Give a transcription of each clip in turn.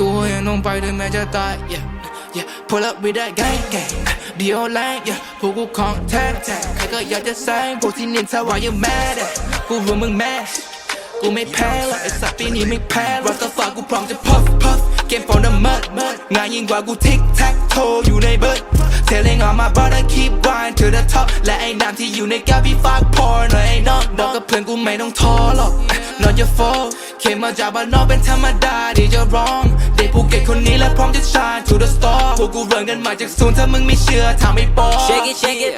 กูยังต้องไปถึงแม้จะตาย yeah yeah pull up with that gang gang เดียวแรง yeah พวกกูของแท้แท้ใครก็อยากจะแซงพวกที่เนินทาว่ายังแม่ดกูรู้มึงแมสกูไม่แพ้หรอกไอ้สัตว์ปีนี้ไม่แพ้รัสฟ้ากูพร้อมจะ puff puff เกม from the mud mud งานยิ่งกว่ากูทิกแท็กโทอยู่ในเบิร์ด Telling all my brother keep grind to the top และไอ้น้ำที่อยู่ในแก้วพี่ฝากพอหน่อยไอ้น้องบอกกับเพื่อนกูไม่ต้องท้อหรอก not your fault เข็มมาจากบ้านนอกเป็นธรรมดาที่จะร้อง ด็กภูเก็ตคนนี้และพร้อมจะ shine to the star พวกกูเริ่มกันมาจากศูนย์ถ้ามึงไม่เชื่อทำไม่ปอ Shake it shake it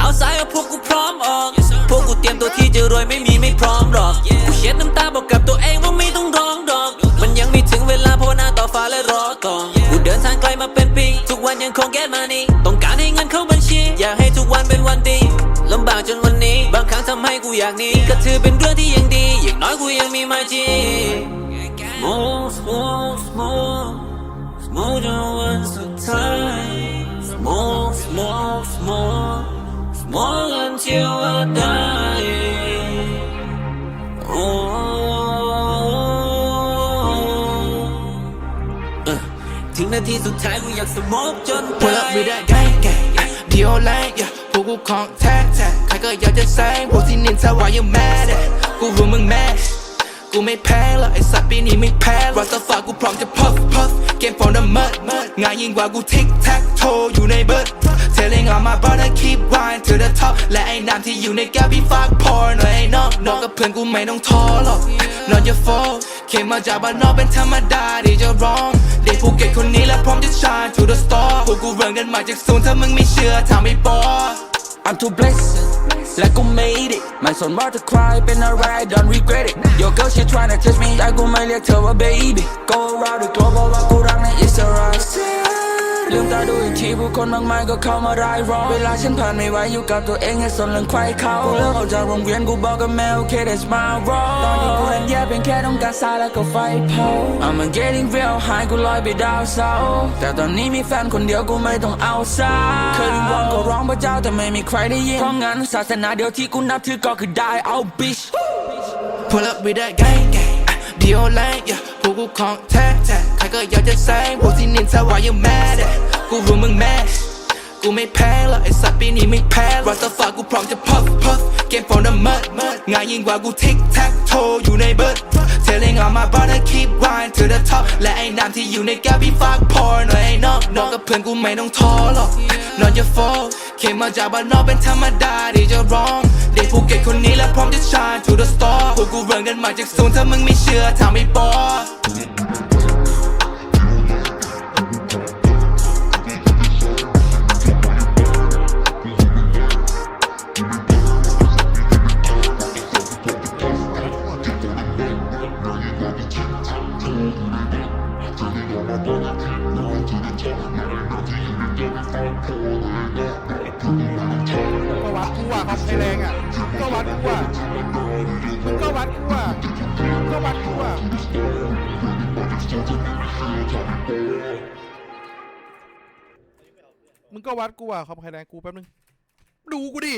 เอาสายเอาพวกกูพร้อมออก พวกกูเตรียมตัวที่จะรวยไม่มีไม่พร้อมหรอก กูเช็ดน้ำตาบอกกับตัวเองว่าไม่ต้องร้องดอก มันยังไม่ถึงเวลาเพราะหน้าต่อฟ้าและรอก่อนกูเดินทางไกลมาเป็นปี ทุกวันยังคง get money ต้องการให้เงินเข้าบัญชี อยากให้ทุกวันเป็นวันดีลำบากจนวันนี้ บางครั้งทำให้กูอยากหนีก็ถือเป็นเรื่องที่ยังดี อย่างน้อยกูยังมีมาจี Smooth smooth smooth smooth จนวันสุดท้าย Smooth smooth smooth smooth until I die Oh เออถึงนาทีสุดท้ายกูอยากสโมกจน Pull ตา up with that gang gang เดียวแรง yeah พวกกูของแท้แท้ใครก็อยากจะแซงพวกที่นินทาว่ายังแม กูไม่แพ้หรอกไอ้สัตว์ปีนี้ไม่แพ้รัสฟากูพร้อมจะ puff puff เกม from the mud mud งานยิ่งกว่ากูทิกแท็กโทอยู่ในเบิร์ด Telling all my brother keep grind to the top และไอ้น้ำที่อยู่ในแก้วพี่ฝากพอหน่อยไอ้น้องบอกกับเพื่อนกูไม่ต้องท้อหรอก not your fault เข็มมาจากบ้านนอกเป็นธรรมดาที่จะร้องเด็กภูเก็ตคนนี้และพร้อมจะ shine to the star พวกกูเริ่มกันมาจากศูนย์ถ้ามึงไม่เชื่อทำไม่ปอ I'm too blessed และกู made it ไม่สนว่าจะ cry เป็นอะไร don't regret it Your girl she tryna test me แต่กูไม่เรียกเธอว่า baby Go around the globe เพราะ ดูอีกทีผู้คนมากมายก็เข้ามาได้ร้องเวลาฉันผ่านไม่ไหวอยู่กับตัวเองให้สนเรื่องใครเขากูเลิกออกจากโรงเรียนกูบอกกับแม่ okay that's my role ตอนนี้กูนั้นแย่เป็นแค่ต้องการสายแล้วก็ไฟเผา I'm getting real high กูลอยไปดาวเสาร์แต่ตอนนี้มีแฟนคนเดียวกูไม่ต้องเอาซาเคยวิงวอนก็ร้องพระเจ้าแต่ไม่มีใครได้ยินเพราะงั้นศาสนาเดียวที่กูนับถือก็คือได้เอา bitch Pull up with that gang gang เดียวแรง yeah พวกกูของแท้แท้ใครก็อยากจะแซงพวกที่นินทาว่ายังแมด กูรู้มึงแมสกูไม่แพ้หรอกไอ้สัตว์ปีนี้ไม่แพ้รัสฟากูพร้อมจะ puff puff เกม from the mud mud งานยิ่งกว่ากูทิกแท็กโทอยู่ในเบิร์ด Telling all my brother keep grind to the top และไอ้น้ำที่อยู่ในแก้วพี่ฝากพอหน่อยไอ้น้องบอกกับเพื่อนกูไม่ต้องท้อหรอก not your fault เข็มมาจากบ้านนอกเป็นธรรมดาที่จะร้องเด็กภูเก็ตคนนี้และพร้อมจะ shine to the star พวกกูเริ่มกันมาจากศูนย์ถ้ามึงไม่เชื่อทำไม่ปอก็ กูอ่แรงอะก็วัดกูอะมึงก็วัดกูอะมึงก็วัดกูอะมึงก็วัดกูอะเขาไฟแรงกูแป๊บนึง ดูกูดิ